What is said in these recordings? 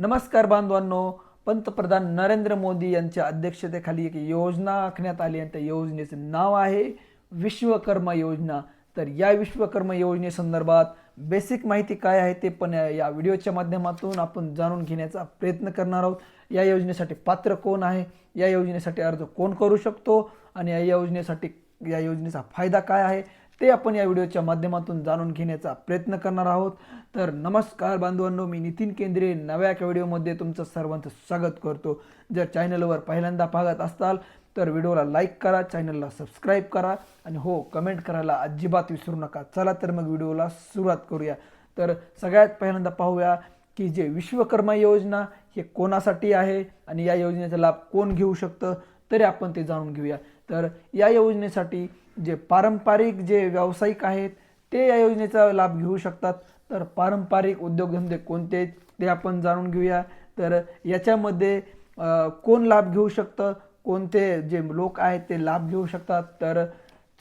नमस्कार बांधवांनो. पंतप्रधान नरेंद्र मोदी यांच्या अध्यक्षतेखाली एक योजना आखण्यात आली आणि त्या योजनेचं नाव आहे विश्वकर्मा योजना. तर या विश्वकर्मा योजनेसंदर्भात बेसिक माहिती काय आहे ते पण या व्हिडिओच्या माध्यमातून आपण जाणून घेण्याचा प्रयत्न करणार आहोत. या योजनेसाठी पात्र कोण आहे? या योजनेसाठी अर्ज कोण करू शकतो? आणि या योजनेसाठी या योजनेचा फायदा काय आहे? ते आपण या व्हिडिओच्या माध्यमातून जाणून घेण्याचा प्रयत्न करणार आहोत. तर नमस्कार बांधवांनो मी नितीन केंद्रे. नव्या एका व्हिडिओमध्ये तुमचं सर्वांचं स्वागत करतो. जर चॅनलवर पहिल्यांदा पाहत असाल तर व्हिडिओला लाईक करा चॅनलला सबस्क्राईब करा आणि हो कमेंट करायला अजिबात विसरू नका. चला तर मग व्हिडिओला सुरुवात करूया. तर सगळ्यात पहिल्यांदा पाहूया की जे विश्वकर्मा योजना हे कोणासाठी आहे आणि या योजनेचा लाभ कोण घेऊ शकतं तरी आपण ते जाणून घेऊया. तर या योजनेसाठी जे पारंपरिक जे व्यावसायिक आहेत ते या योजनेचा लाभ घेऊ शकतात. तर पारंपरिक उद्योगधंदे कोणते ते आपण जाणून घेऊया. तर याच्यामध्ये कोण लाभ घेऊ शकतं कोणते जे लोक आहेत ते लाभ घेऊ शकतात. तर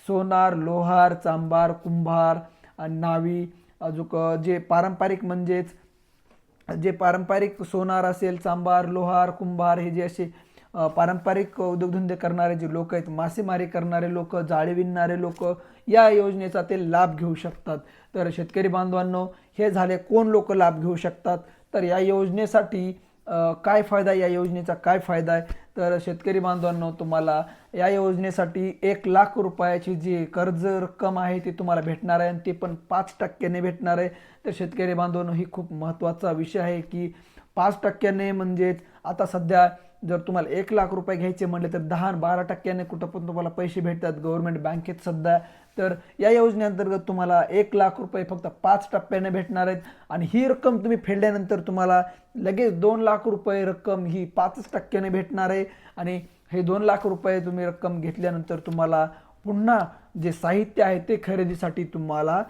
सोनार लोहार चांबार कुंभार आणि नावी अजून जे पारंपरिक म्हणजेच जे पारंपरिक सोनार असेल चांबार लोहार कुंभार हे जे असे पारंपरिक उद्योगधंदे करणारे जे लोक आहेत मासेमारी करणारे लोक जाळी विणणारे लोक या योजनेचा ते लाभ घेऊ शकतात. तर शेतकरी बांधवांनो हे झाले कोण लोक लाभ घेऊ शकतात? तर या योजनेसाठी काय फायदा आहे? या योजनेचा? काय फायदा आहे? तर शेतकरी बांधवांनो तुम्हाला या योजनेसाठी एक लाख रुपयाची जी कर्ज रक्कम आहे ती तुम्हाला भेटणार आहे आणि ती पण पाच टक्क्याने भेटणार आहे. तर शेतकरी बांधवांनो ही खूप महत्त्वाचा विषय आहे की पाच टक्क्याने म्हणजेच आता सध्या जर तुम्हाला एक लाख रुपये घ्यायचे म्हणले तर दहा बारा टक्क्याने कुठं पण तुम्हाला पैसे भेटतात. गव्हर्नमेंट बँकेत सध्या. तर या योजनेअंतर्गत तुम्हाला एक लाख रुपये फक्त पाच टप्प्याने भेटणार आहेत. आणि ही रक्कम तुम्ही फेडल्यानंतर तुम्हाला लगेच दोन लाख रुपये रक्कम ही पाचच टक्क्याने भेटणार आहे. आणि हे दोन लाख रुपये तुम्ही रक्कम घेतल्यानंतर तुम्हाला पुन्हा जे साहित्य आहे ते खरेदीसाठी तुम्हाला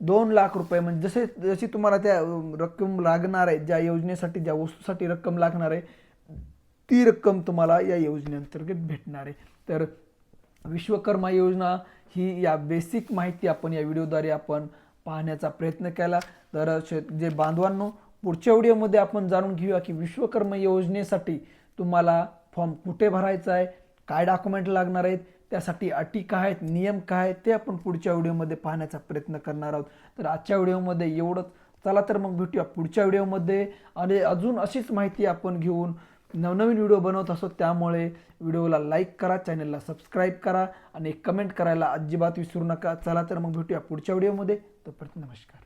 दोन लाख रुपये म्हणजे जसे जशी तुम्हाला त्या रक्कम लागणार आहे ज्या योजनेसाठी ज्या वस्तूसाठी रक्कम लागणार आहे ती रक्कम तुम्हाला या योजनेअंतर्गत भेटणार आहे. तर विश्वकर्मा योजना ही या बेसिक माहिती आपण या व्हिडिओद्वारे आपण पाहण्याचा प्रयत्न केला. तर जे बांधवांनो पुढच्या व्हिडिओमध्ये आपण जाणून घेऊया की विश्वकर्मा योजनेसाठी तुम्हाला फॉर्म कुठे भरायचा आहे काय डॉक्युमेंट लागणार आहेत त्यासाठी अटी काय आहेत नियम काय आहेत ते आपण पुढच्या व्हिडिओमध्ये पाहण्याचा प्रयत्न करणार आहोत. तर आजच्या व्हिडिओमध्ये एवढंच. चला तर मग भेटूया पुढच्या व्हिडिओमध्ये. आणि अजून अशीच माहिती आपण घेऊन नवनवीन व्हिडिओ बनवत असतो त्यामुळे व्हिडिओला लाईक करा चॅनलला सबस्क्राईब करा आणि कमेंट करायला अजिबात विसरू नका. चला तर मग भेटूया पुढच्या व्हिडिओमध्ये तोपर्यंत नमस्कार.